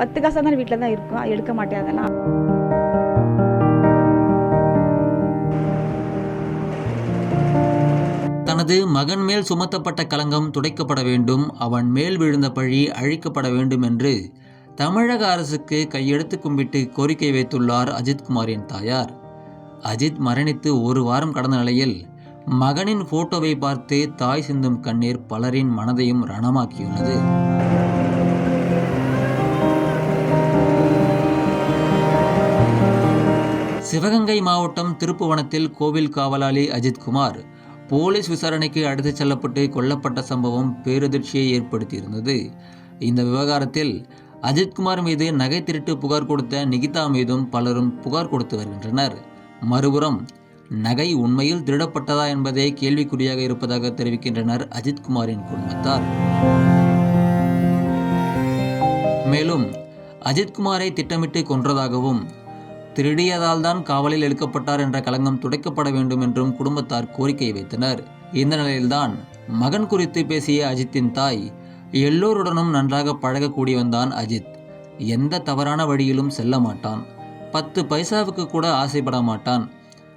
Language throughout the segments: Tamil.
பத்து காசு தான் வீட்டில் தான் இருக்கும். எடுக்க மாட்டேன் அதெல்லாம். தனது மகன் மேல் சுமத்தப்பட்ட கலங்கம் துடைக்கப்பட வேண்டும். அவன் மேல் விழுந்த பழி அழிக்கப்பட வேண்டும் என்று தமிழக அரசுக்கு கையெடுத்து கும்பிட்டு கோரிக்கை வைத்துள்ளார் அஜித்குமாரின் தாயார். அஜித் மரணித்து ஒரு வாரம் கடந்த நிலையில் மகனின் போட்டோவை பார்த்து தாய் சிந்தும் கண்ணீர் பலரின் மனதையும் ரணமாக்கியுள்ளது. சிவகங்கை மாவட்டம் திருப்புவனத்தில் கோவில் காவலாளி அஜித்குமார் போலீஸ் விசாரணைக்கு அழைத்துச் செல்லப்பட்டு கொல்லப்பட்ட சம்பவம் பேரதிர்ச்சியை ஏற்படுத்தியிருந்தது. இந்த விவகாரத்தில் அஜித்குமார் மீது நகை திருட்டு புகார் கொடுத்த நிகிதா மீதும் பலரும் புகார் கொடுத்து வருகின்றனர். மறுபுறம் நகை உண்மையில் திருடப்பட்டதா என்பதே கேள்விக்குறியாக இருப்பதாக தெரிவிக்கின்றனர் அஜித்குமாரின் குடும்பத்தார். மேலும் அஜித்குமாரை திட்டமிட்டு கொன்றதாகவும் திருடியதால் தான் காவலில் எடுக்கப்பட்டார் என்ற களங்கம் துடைக்கப்பட வேண்டும் என்றும் குடும்பத்தார் கோரிக்கை வைத்தனர். இந்த நிலையில்தான் மகன் குறித்து பேசிய அஜித்தின் தாய் எல்லோருடனும் நன்றாக பழகக்கூடியவன் தான் அஜித். எந்த தவறான வழியிலும் செல்ல மாட்டான். பத்து பைசாவுக்கு கூட ஆசைப்பட மாட்டான்.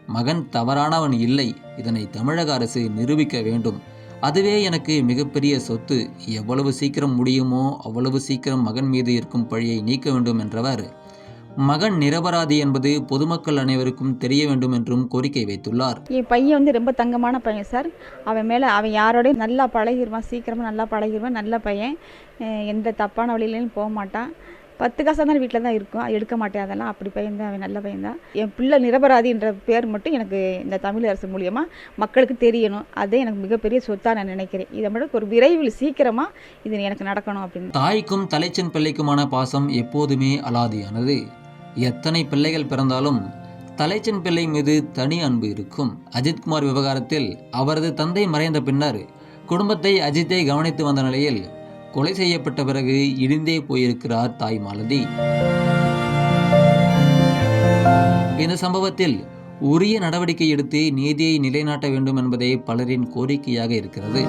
மகன் தவறானவன் இல்லை. இதனை தமிழக அரசு நிரூபிக்க வேண்டும். அதுவே எனக்கு மிகப்பெரிய சொத்து. எவ்வளவு சீக்கிரம் முடியுமோ அவ்வளவு சீக்கிரம் மகன் மீது இருக்கும் பழியை நீக்க வேண்டும் என்றவர் மகன் நிரபராதி என்பது பொதுமக்கள் அனைவருக்கும் தெரிய வேண்டும் என்றும் கோரிக்கை வைத்துள்ளார். என் பையன் வந்து ரொம்ப தங்கமான பையன் சார். அவன் மேலே அவன் யாரோடையும் நல்லா பழகிடுவான் சீக்கிரமாக நல்லா பழகிடுவான் நல்ல பையன். எந்த தப்பான வழியிலையும் போக மாட்டான். பத்து காசாக தான் வீட்டில் தான் இருக்கும். எடுக்க மாட்டேன் அதெல்லாம். அப்படி பையன் தான் அவன் நல்ல பையன் தான். என் பிள்ளை நிரபராதின்ற பேர் மட்டும் எனக்கு இந்த தமிழ் அரசு மூலியமாக மக்களுக்கு தெரியணும். அதே எனக்கு மிகப்பெரிய சொத்தாக நான் நினைக்கிறேன். இதை மட்டும் ஒரு விரைவில் சீக்கிரமாக இது எனக்கு நடக்கணும் அப்படின்னு. தாய்க்கும் தலைச்சன் பிள்ளைக்குமான பாசம் எப்போதுமே அலாதியானது. எத்தனை பிள்ளைகள் பிறந்தாலும் தலைச்சன் பிள்ளை மீது தனி அன்பு இருக்கும். அஜித்குமார் விவகாரத்தில் அவரது தந்தை மறைந்த பின்னர் குடும்பத்தை அஜித்தை கவனித்து வந்த நிலையில் கொலை செய்யப்பட்ட பிறகு இடிந்தே போயிருக்கிறார் தாய் மாலதி. இந்த சம்பவத்தில் உரிய நடவடிக்கை எடுத்து நீதியை நிலைநாட்ட வேண்டும் என்பதே பலரின் கோரிக்கையாக இருக்கிறது.